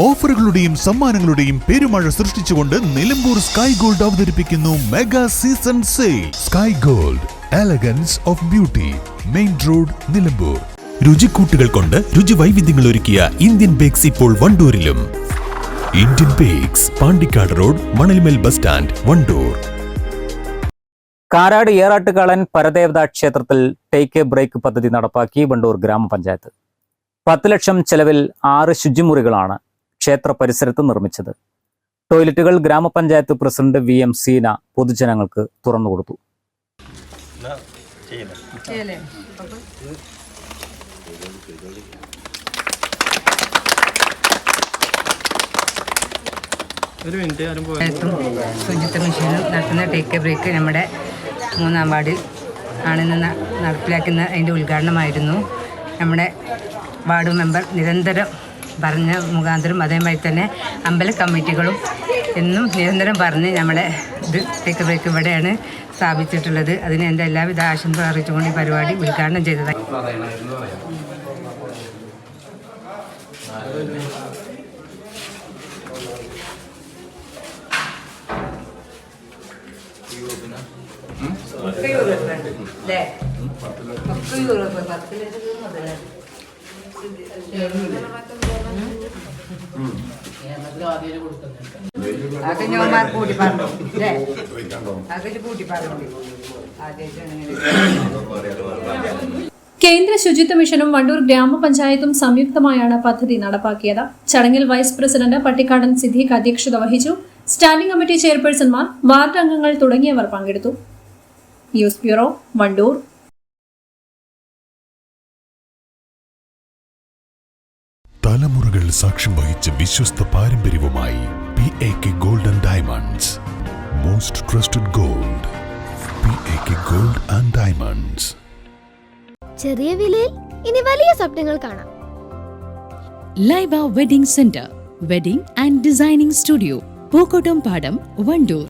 ഓഫറുകളുടെയും സമ്മാനങ്ങളുടെയും പെരുമഴ സൃഷ്ടിച്ചുകൊണ്ട് നിലമ്പൂർ സ്കൈ ഗോൾഡ് അവതരിപ്പിക്കുന്നു mega season sale. Sky gold elegance of beauty main road Nilambur. രുചിക്കൂട്ടുകൾ കൊണ്ട് രുചി വൈവിധ്യങ്ങൾ ഒരുക്കിയ ഇന്ത്യൻ ബേക്സ് ഇപ്പോൾ വണ്ടൂരിലും. Indian bakes Pandikkad road Manalmel bus stand Wandoor. Karad ഏറാട്ടുകാളൻ പരദേവത ക്ഷേത്രത്തിൽ ടേക്ക് എ ബ്രേക്ക് പദ്ധതി നടപ്പാക്കി വണ്ടൂർ ഗ്രാമപഞ്ചായത്ത്. പത്ത് ലക്ഷം ചെലവിൽ ആറ് ശുചിമുറികളാണ് ക്ഷേത്ര പരിസരത്ത് നിർമ്മിച്ചത്. ടോയ്ലറ്റുകൾ ഗ്രാമപഞ്ചായത്ത് പ്രസിഡന്റ് വി എം സീന പൊതുജനങ്ങൾക്ക് തുറന്നുകൊടുത്തു ശുചിത്വ മിഷനും നടത്തുന്ന ടേക്ക് എ ബ്രേക്ക് നമ്മുടെ മൂന്നാം വാർഡിൽ ആണെന്ന് നടപ്പിലാക്കുന്ന അതിന്റെ ഉദ്ഘാടനമായിരുന്നു. നമ്മുടെ വാർഡ് മെമ്പർ നിരന്തരം പറഞ്ഞ മുഖാന്തരം അതേമാതിരി തന്നെ അമ്പല കമ്മിറ്റികളും എന്നും നിരന്തരം പറഞ്ഞ് നമ്മളെ ഇത് തേക്ക് തേക്ക് ബ്രേക്ക് ഇവിടെയാണ് സ്ഥാപിച്ചിട്ടുള്ളത്. അതിന് എന്റെ എല്ലാവിധ ആശംസ അറിയിച്ചുകൊണ്ട് ഈ പരിപാടി ഉദ്ഘാടനം ചെയ്തതായി. യൂറോപ്പ് പത്ത് ലക്ഷം മുതലാണ് പറഞ്ഞു. കൂട്ടി പറഞ്ഞു. കേന്ദ്ര ശുചിത്വ മിഷനും വണ്ടൂർ ഗ്രാമപഞ്ചായത്തും സംയുക്തമായാണ് പദ്ധതി നടപ്പാക്കിയത്. ചടങ്ങിൽ വൈസ് പ്രസിഡന്റ് പട്ടിക്കാടൻ സിദ്ദീഖ് അധ്യക്ഷത വഹിച്ചു. സ്റ്റാൻഡിംഗ് കമ്മിറ്റി ചെയർപേഴ്സൺമാർ വാർഡ് അംഗങ്ങൾ തുടങ്ങിയവർ പങ്കെടുത്തു. News bureau Wandoor. തലമുറകൾ സാക്ഷ്യം വഹിച്ച വിശ്വസ്ത പാരമ്പര്യവുമായി P A K golden diamonds most trusted gold P A K gold and diamonds ചെറിയ വിലയിൽ ഇനി വലിയ സ്വപ്നങ്ങൾ കാണാം. Laiba wedding centre wedding and designing studio Pookkottumpadam Wandoor